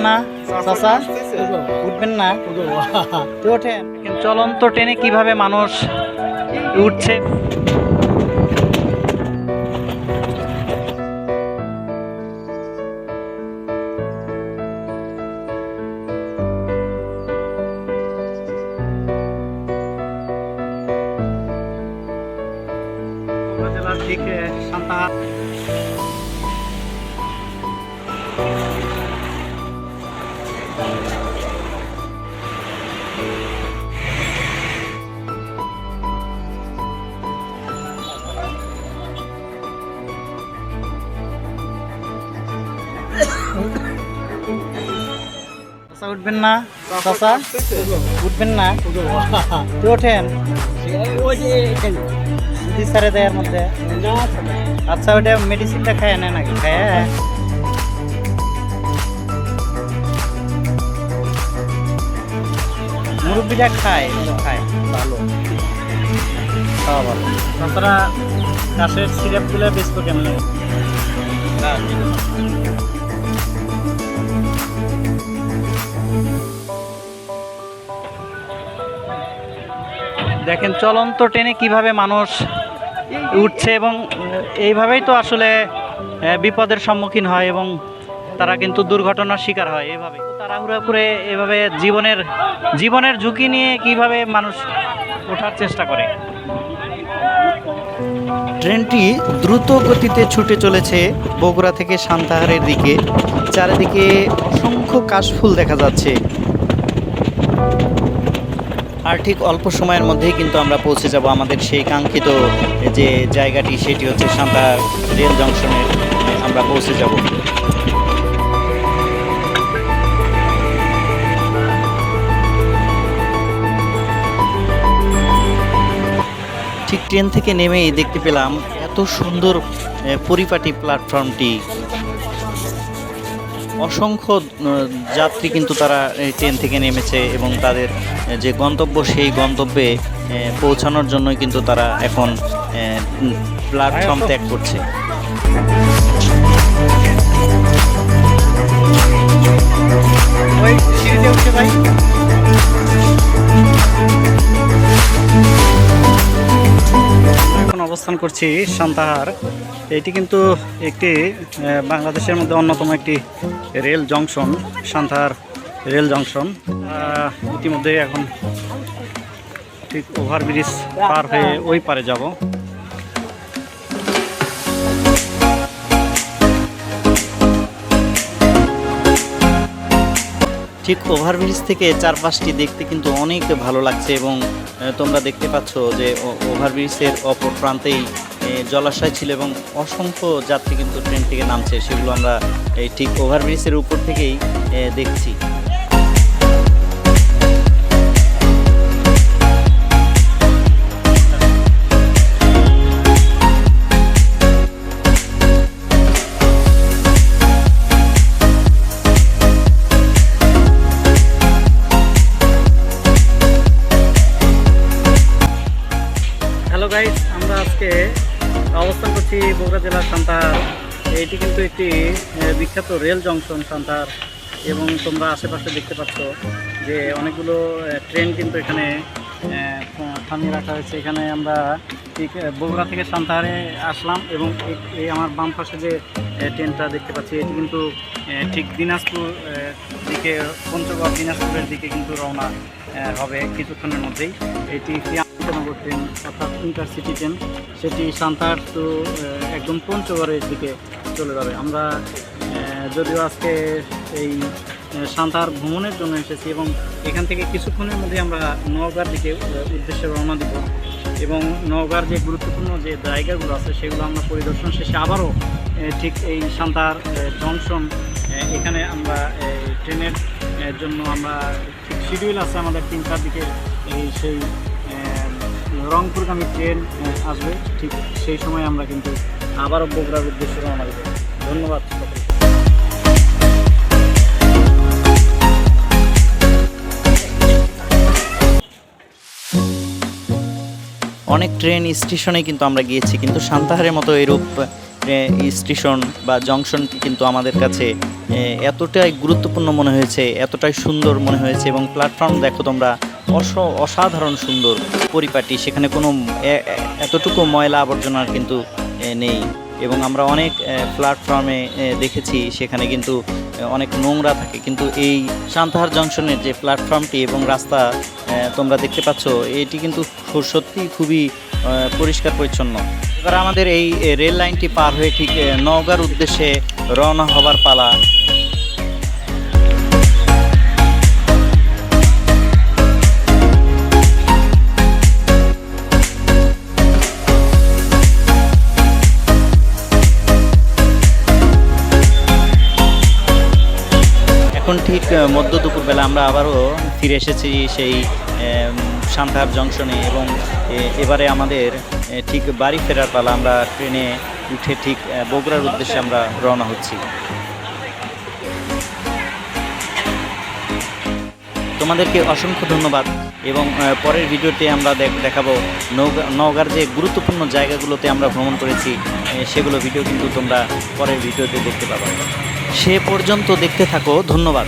না চাচা? উঠবেন না। ওঠেন। চলন্ত ট্রেনে কীভাবে মানুষ উঠছে? জেলার দিকে চাচা উঠবেন না চাচা উঠবেন না। তো ওঠেন? সারে দেয়ের মধ্যে। আচ্ছা ওটা মেডিসিনটা খায় না নাকি খায় মুরব্বিটা খায় খায়। ভালো। খাওয়া ভালো। তাছাড়া কাশের সিরাপগুলো বেচবো কেমনে দেখেন চলন্ত ট্রেনে কীভাবে মানুষ উঠছে এবং এইভাবেই তো আসলে বিপদের সম্মুখীন হয় এবং তারা কিন্তু দুর্ঘটনার শিকার হয় এভাবে তাড়াহুড়া করে এভাবে জীবনের জীবনের ঝুঁকি নিয়ে কীভাবে মানুষ ওঠার চেষ্টা করে। ট্রেনটি দ্রুত গতিতে ছুটে চলেছে বগুড়া থেকে সান্তাহারের দিকে। চারিদিকে অসংখ্য কাশফুল দেখা যাচ্ছে। আর ঠিক অল্প সময়ের মধ্যেই কিন্তু আমরা পৌঁছে যাব আমাদের সেই কাঙ্ক্ষিত যে জায়গাটি, সেটি হচ্ছে সান্তাহার রেল জংশনের আমরা পৌঁছে যাব। ঠিক ট্রেন থেকে নেমেই দেখতে পেলাম এত সুন্দর পরিপাটি প্ল্যাটফর্মটি। অসংখ্য যাত্রী কিন্তু তারা ট্রেন থেকে নেমেছে এবং তাদের যে গন্তব্য সেই গন্তব্যে পৌঁছানোর জন্যই কিন্তু তারা এখন প্ল্যাটফর্ম ত্যাগ করছে। এখন অবস্থান করছি সান্তাহার। এটি কিন্তু একটি বাংলাদেশের মধ্যে অন্যতম একটি rail junction Santahar rail junction ইতিমধ্যে এখন ঠিক ওভারব্রিজ পার হয়ে ওই পারে যাব। ঠিক ওভারব্রিজ থেকে চারপাশটি দেখতে কিন্তু অনেক ভালো লাগছে এবং তোমরা দেখতে পাচ্ছ যে ওভারব্রিজের অপর প্রান্তেই জলাশয় ছিল এবং অসংখ্য যাত্রী কিন্তু ট্রেন থেকে নামছে, সেগুলো আমরা, এই ঠিক ওভারব্রিজের উপর থেকেই দেখছি। করছি বগুড়া জেলার সান্তাহার। এটি কিন্তু একটি বিখ্যাত রেল জংশন সান্তাহার। এবং তোমরা আশেপাশে দেখতে পাচ্ছ যে অনেকগুলো ট্রেন কিন্তু এখানে থামিয়ে রাখা হয়েছে। এখানে আমরা ঠিক বগুড়া থেকে সান্তাহারে আসলাম এবং এই- আমার বাম পাশে যে ট্রেনটা দেখতে পাচ্ছি, এটি কিন্তু ঠিক দিনাজপুর দিকে, পঞ্চগড় দিনাজপুরের দিকে কিন্তু রওনা হবে কিছুক্ষণের মধ্যেই। এটি আন্তনগর ট্রেন অর্থাৎ ইন্টারসিটি ট্রেন, সেটি সান্তার টু একদম পঞ্চগড়ের দিকে চলে যাবে। আমরা যদিও আজকে এই সান্তার ভ্রমণের জন্য এসেছি এবং এখান থেকে কিছুক্ষণের মধ্যে আমরা নওগাঁর দিকে উদ্দেশ্যে রওনা দিব এবং নওগাঁর যে গুরুত্বপূর্ণ যে জায়গাগুলো আছে, সেগুলো আমরা পরিদর্শন শেষে আবারও ঠিক এই সান্তার জংশন এখানে আমরা ট্রেনের জন্য আমরা, ঠিক শিডিউল আছে আমাদের তিনটার দিকে, এই সেই রংপুরগামী ট্রেন আসবে। ঠিক সেই সময় আমরা কিন্তু আবারও বগুড়ার উদ্দেশ্যে রওনা দেবো। ধন্যবাদ অনেক ট্রেন স্টেশনে কিন্তু আমরা গিয়েছি, কিন্তু সান্তাহারের মতো এরূপ স্টেশন বা জংশনটি কিন্তু আমাদের কাছে এতটাই গুরুত্বপূর্ণ মনে হয়েছে, এতটাই সুন্দর মনে হয়েছে এবং প্ল্যাটফর্ম দেখো তোমরা অসাধারণ সুন্দর পরিপাটি। সেখানে কোনো এতটুকু ময়লা আবর্জনার কিন্তু নেই। এবং আমরা অনেক প্ল্যাটফর্মে দেখেছি, সেখানে কিন্তু অনেক নোংরা থাকে। কিন্তু এই সান্তাহার জংশনের যে প্ল্যাটফর্মটি এবং রাস্তা তোমরা দেখতে পাচ্ছ, এটি কিন্তু সত্যি খুবই পরিষ্কার পরিচ্ছন্ন। এবার আমাদের এই রেল লাইনটি পার হয়ে ঠিক নওগাঁর উদ্দেশ্যে রওনা হবার পালা। এখন ঠিক মধ্য দুপুরবেলা আমরা আবারও ফিরে এসেছি সেই সান্তাহার জংশনে এবং এবারে আমাদের ঠিক বাড়ি ফেরার পালা আমরা ট্রেনে উঠে ঠিক বগুড়ার উদ্দেশ্যে আমরা রওনা হচ্ছি। তোমাদেরকে অসংখ্য ধন্যবাদ এবং পরের ভিডিওতে আমরা দেখ- দেখাবো নওগাঁর যে গুরুত্বপূর্ণ জায়গাগুলোতে আমরা ভ্রমণ করেছি সেগুলো ভিডিও কিন্তু তোমরা পরের ভিডিওতে দেখতে পাবে। সে পর্যন্ত দেখতে থাকো ধন্যবাদ।